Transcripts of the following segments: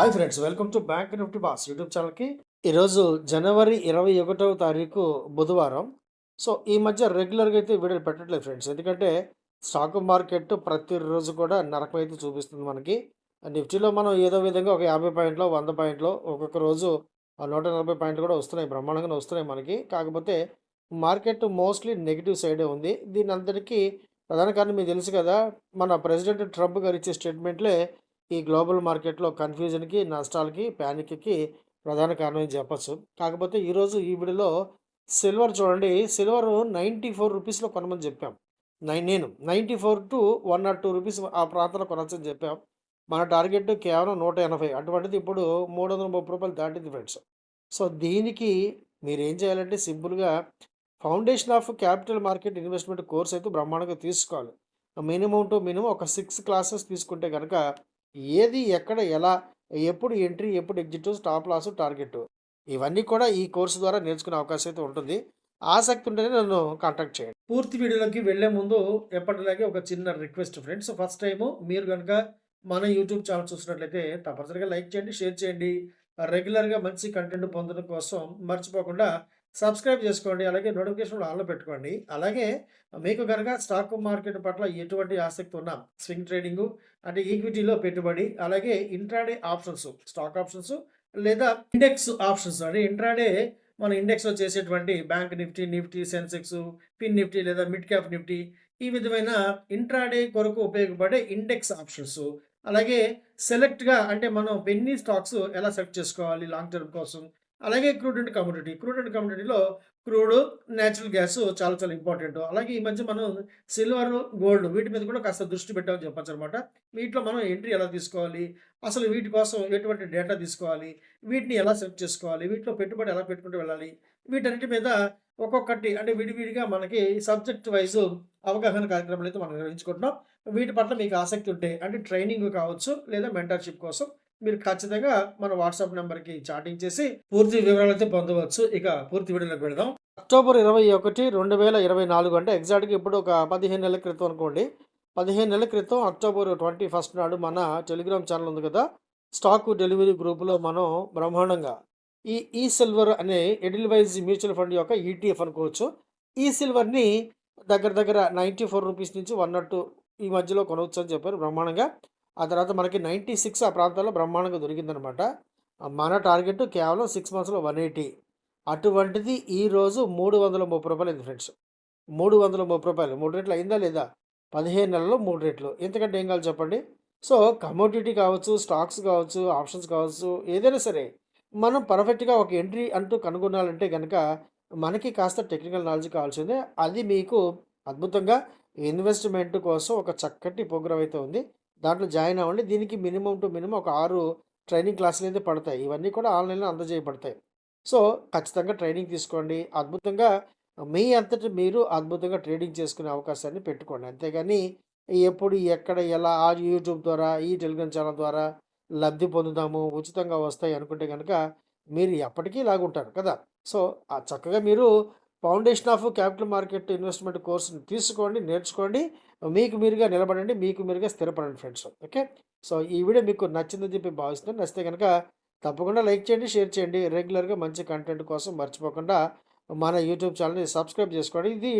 Hi friends welcome to bank Nifty boss YouTube ఛానల్కి ఈరోజు జనవరి ఇరవై ఒకటవ తారీఖు బుధవారం. సో ఈ మధ్య రెగ్యులర్గా అయితే వీడియోలు పెట్టట్లేదు ఫ్రెండ్స్ ఎందుకంటే స్టాక్ మార్కెట్ ప్రతిరోజు కూడా నరకం అయితే చూపిస్తుంది మనకి. నిఫ్టీలో మనం ఏదో విధంగా ఒక యాభై పాయింట్లో వంద పాయింట్లో ఒక్కొక్క రోజు ఆ నూట నలభై పాయింట్లు కూడా వస్తున్నాయి బ్రహ్మాండంగానే వస్తున్నాయి మనకి. కాకపోతే మార్కెట్ మోస్ట్లీ నెగిటివ్ సైడే ఉంది. దీని అందరికీ ప్రధాన కారణం మీకు తెలుసు కదా మన ప్రెసిడెంట్ ట్రంప్ గారు ఇచ్చే స్టేట్మెంట్లే ఈ గ్లోబల్ మార్కెట్లో కన్ఫ్యూజన్కి నష్టాలకి ప్యానిక్కి ప్రధాన కారణం చెప్పచ్చు. కాకపోతే ఈరోజు ఈ విడిలో సిల్వర్ చూడండి. సిల్వర్ నైంటీ ఫోర్ రూపీస్లో కొనమని చెప్పాం. నై నేను ninety four to one nought two rupees ఆ ప్రాంతంలో కొనొచ్చని చెప్పాం. మన టార్గెట్ కేవలం నూట ఎనభై. అటువంటిది ఇప్పుడు మూడు వందల ముప్పై రూపాయలు దాటింది ఫ్రెండ్స్. సో దీనికి మీరు ఏం చేయాలంటే సింపుల్గా foundation of capital market investment course అయితే బ్రహ్మాండంగా తీసుకోవాలి. మినిమం టు మినిమం ఒక సిక్స్ క్లాసెస్ తీసుకుంటే కనుక ఏది ఎక్కడ ఎలా ఎప్పుడు ఎంట్రీ ఎప్పుడు ఎగ్జిట్ స్టాప్ లాస్ టార్గెట్. ఇవన్నీ కూడా ఈ కోర్సు ద్వారా నేర్చుకునే అవకాశం అయితే ఉంటుంది. ఆసక్తి ఉంటేనే నన్ను కాంటాక్ట్ చేయండి. పూర్తి వీడియోలోకి వెళ్ళే ముందు ఎప్పటిలాగే ఒక చిన్న రిక్వెస్ట్ ఫ్రెండ్స్. ఫస్ట్ టైము మీరు కనుక మన యూట్యూబ్ ఛానల్ చూసినట్లయితే తప్పనిసరిగా లైక్ చేయండి షేర్ చేయండి. రెగ్యులర్గా మంచి కంటెంట్ పొందడం కోసం మర్చిపోకుండా సబ్స్క్రైబ్ చేసుకోండి అలాగే నోటిఫికేషన్ ఆన్లో పెట్టుకోండి. అలాగే మీకు కనుక స్టాక్ మార్కెట్ పట్ల ఎటువంటి ఆసక్తి ఉన్నా స్వింగ్ ట్రేడింగ్ అంటే ఈక్విటీలో పెట్టుబడి అలాగే ఇంట్రాడే ఆప్షన్స్ స్టాక్ ఆప్షన్స్ లేదా ఇండెక్స్ ఆప్షన్స్ అంటే ఇంట్రాడే మన ఇండెక్స్లో చేసేటువంటి bank Nifty Nifty Sensex fin Nifty లేదా మిడ్ క్యాప్ నిఫ్టీ ఈ విధమైన ఇంట్రాడే కొరకు ఉపయోగపడే ఇండెక్స్ ఆప్షన్స్. అలాగే సెలెక్ట్గా అంటే మనం ఎన్ని స్టాక్స్ ఎలా సెలెక్ట్ చేసుకోవాలి లాంగ్ టర్మ్ కోసం అలాగే crude and community crude and కమ్యూనిటీలో క్రూడ్ న్యాచురల్ గ్యాస్ చాలా చాలా ఇంపార్టెంట్. అలాగే ఈ మధ్య మనం సిల్వర్ గోల్డ్ వీటి మీద కూడా కాస్త దృష్టి పెట్టామని చెప్పచ్చు అనమాట వీటిలో మనం ఎంట్రీ ఎలా తీసుకోవాలి? అసలు వీటి కోసం ఎటువంటి డేటా తీసుకోవాలి? వీటిని ఎలా సెలెక్ట్ చేసుకోవాలి? వీటిలో పెట్టుబడి ఎలా పెట్టుకుంటూ వెళ్ళాలి? వీటన్నిటి మీద ఒక్కొక్కటి అంటే విడివిడిగా మనకి సబ్జెక్ట్ వైజ్ అవగాహన కార్యక్రమాలు అయితే మనం నిర్వహించుకుంటున్నాం. వీటి పట్ల మీకు ఆసక్తి ఉంటే అంటే ట్రైనింగ్ కావచ్చు లేదా మెంటర్షిప్ కోసం మీరు ఖచ్చితంగా మన వాట్సాప్ నెంబర్కి చాటింగ్ చేసి పూర్తి వివరాలు అయితే పొందవచ్చు. ఇక పూర్తి వీడియోలోకి వెళదాం. అక్టోబర్ ఇరవై ఒకటి రెండు వేల ఇరవై నాలుగు అంటే ఎగ్జాక్ట్గా ఇప్పుడు ఒక పదిహేను నెలల క్రితం అనుకోండి. పదిహేను నెలల క్రితం అక్టోబర్ ట్వంటీ ఫస్ట్ నాడు మన టెలిగ్రామ్ ఛానల్ ఉంది కదా స్టాక్ డెలివరీ గ్రూపులో మనం బ్రహ్మాండంగా ఈ ఈ సిల్వర్ అనే ఎడిల్వైజ్ మ్యూచువల్ ఫండ్ యొక్క ఈటీఎఫ్ అనుకోవచ్చు. ఈ సిల్వర్ని దగ్గర దగ్గర నైంటీ ఫోర్ రూపీస్ నుంచి వన్ నాట్ ఈ మధ్యలో కొనవచ్చు అని చెప్పారు బ్రహ్మాండంగా. ఆ తర్వాత మనకి నైంటీ సిక్స్ ఆ ప్రాంతాల్లో బ్రహ్మాండంగా దొరికిందనమాట. మన టార్గెట్ కేవలం సిక్స్ మంత్స్లో వన్ ఎయిటీ. అటువంటిది ఈరోజు మూడు వందల ముప్పై రూపాయలు అయింది ఫ్రెండ్స్. మూడు వందల ముప్పై రూపాయలు. మూడు రెట్లు అయిందా లేదా? పదిహేను నెలల్లో మూడు రెట్లు. ఎంతకంటే ఏం కావాలి చెప్పండి? సో కమోడిటీ కావచ్చు స్టాక్స్ కావచ్చు ఆప్షన్స్ కావచ్చు ఏదైనా సరే మనం పర్ఫెక్ట్గా ఒక ఎంట్రీ అంటూ కనుగొనాలంటే కనుక మనకి కాస్త టెక్నికల్ నాలెడ్జ్ కావాల్సిందే. అది మీకు అద్భుతంగా ఇన్వెస్ట్మెంట్ కోసం ఒక చక్కటి ప్రోగ్రామ్ అయితే ఉంది. దాంట్లో జాయిన్ అవ్వండి. దీనికి మినిమం టు మినిమం ఒక ఆరు ట్రైనింగ్ క్లాసులు అయితే పడతాయి. ఇవన్నీ కూడా ఆన్లైన్లో అందజేయబడతాయి. సో ఖచ్చితంగా ట్రైనింగ్ తీసుకోండి. అద్భుతంగా మీ అంతటి మీరు అద్భుతంగా ట్రేడింగ్ చేసుకునే అవకాశాన్ని పెట్టుకోండి. అంతేగాని ఎప్పుడు ఎక్కడ ఎలా ఆ యూట్యూబ్ ద్వారా ఈ టెలిగ్రామ్ ఛానల్ ద్వారా లబ్ధి పొందుదాము ఉచితంగా వస్తాయి అనుకుంటే కనుక మీరు ఎప్పటికీ ఇలాగుంటారు కదా. సో ఆ చక్కగా మీరు foundation of capital market investment కోర్సును తీసుకోండి నేర్చుకోండి. మీకు మీరుగా నిలబడండి మీకు మీరుగా స్థిరపడండి ఫ్రెండ్స్. ఓకే? సో ఈ వీడియో మీకు నచ్చిందని చెప్పి భావిస్తున్నాను. నచ్చితే కనుక తప్పకుండా లైక్ చేయండి షేర్ చేయండి. రెగ్యులర్గా మంచి కంటెంట్ కోసం మర్చిపోకుండా మన యూట్యూబ్ ఛానల్ని సబ్స్క్రైబ్ చేసుకోండి. ఇది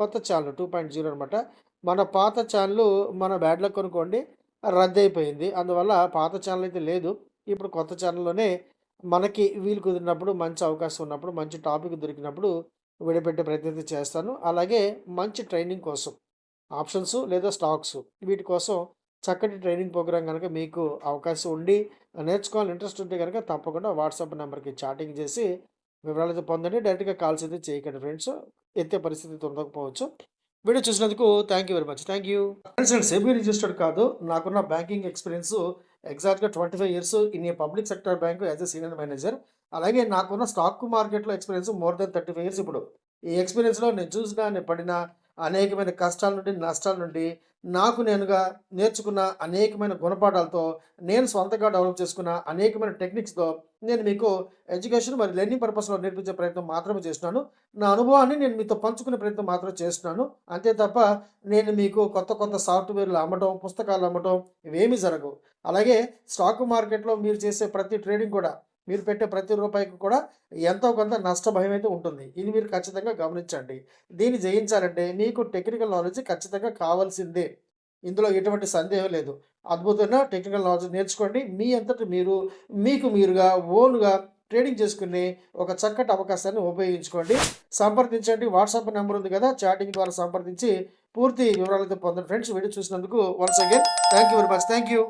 కొత్త ఛానల్ టూ పాయింట్ జీరో అనమాట మన పాత ఛానల్ మన బ్యాడ్లో కొనుక్కోండి రద్దు అయిపోయింది అందువల్ల పాత ఛానల్ అయితే లేదు. ఇప్పుడు కొత్త ఛానల్లోనే మనకి వీలు కుదిరినప్పుడు మంచి అవకాశం ఉన్నప్పుడు మంచి టాపిక్ దొరికినప్పుడు విడిపెట్టే ప్రయత్నం చేస్తాను. అలాగే మంచి ట్రైనింగ్ కోసం ఆప్షన్స్ లేదా స్టాక్స్ వీటి కోసం చక్కటి ట్రైనింగ్ ప్రోగ్రామ్ కనుక మీకు అవకాశం ఉండి నేర్చుకోవాలని ఇంట్రెస్ట్ ఉంటే కనుక తప్పకుండా వాట్సాప్ నెంబర్కి చాటింగ్ చేసి వివరాలు పొందండి. డైరెక్ట్గా కాల్స్ అయితే చేయకండి ఫ్రెండ్స్. ఎత్తే పరిస్థితి ఉండకపోవచ్చు వీడియో చూసినందుకు thank you very much. Thank you friends నేను సెబీ రిజిస్టర్డ్ కాదు. నాకున్న బ్యాంకింగ్ ఎక్స్పీరియన్స్ ఎగ్జాక్ట్గా twenty five years. In a public sector bank as a senior manager. అలాగే నాకున్న స్టాక్ మార్కెట్లో experience more than thirty five years ఇప్పుడు. ఈ ఎక్స్పీరియన్స్లో నేను చూసినా నేను పడిన అనేకమైన కష్టాల నుండి నష్టాల నుండి నాకు నేనుగా నేర్చుకున్న అనేకమైన గుణపాఠాలతో నేను స్వంతంగా డెవలప్ చేసుకున్న అనేకమైన టెక్నిక్స్తో నేను మీకు ఎడ్యుకేషన్ మరియు లెర్నింగ్ పర్పస్లో నేర్పించే ప్రయత్నం మాత్రమే చేస్తున్నాను. నా అనుభవాన్ని నేను మీతో పంచుకునే ప్రయత్నం మాత్రం చేస్తున్నాను. అంతే తప్ప నేను మీకు కొత్త కొత్త సాఫ్ట్వేర్లు అమ్మటం పుస్తకాలు అమ్మటం ఇవేమీ జరగవు. అలాగే స్టాక్ మార్కెట్లో మీరు చేసే ప్రతి ట్రేడింగ్ కూడా మీరు పెట్టే ప్రతి రూపాయికి కూడా ఎంతో కొంత నష్ట భయం అయితే ఉంటుంది. ఇది మీరు ఖచ్చితంగా గమనించండి. దీన్ని జయించాలంటే మీకు టెక్నికల్ నాలెడ్జ్ ఖచ్చితంగా కావాల్సిందే. ఇందులో ఎటువంటి సందేహం లేదు. అద్భుతమైన టెక్నికల్ నాలెడ్జ్ నేర్చుకోండి. మీ అంతటి మీరు మీకు మీరుగా ఓన్గా ట్రేడింగ్ చేసుకునే ఒక చక్కటి అవకాశాన్ని ఉపయోగించుకోండి. సంప్రదించండి. వాట్సాప్ నెంబర్ ఉంది కదా? చాటింగ్ ద్వారా సంప్రదించి పూర్తి వివరాలతో పొందండి. ఫ్రెండ్స్ వీడియో చూసినందుకు once again thank you very much thank you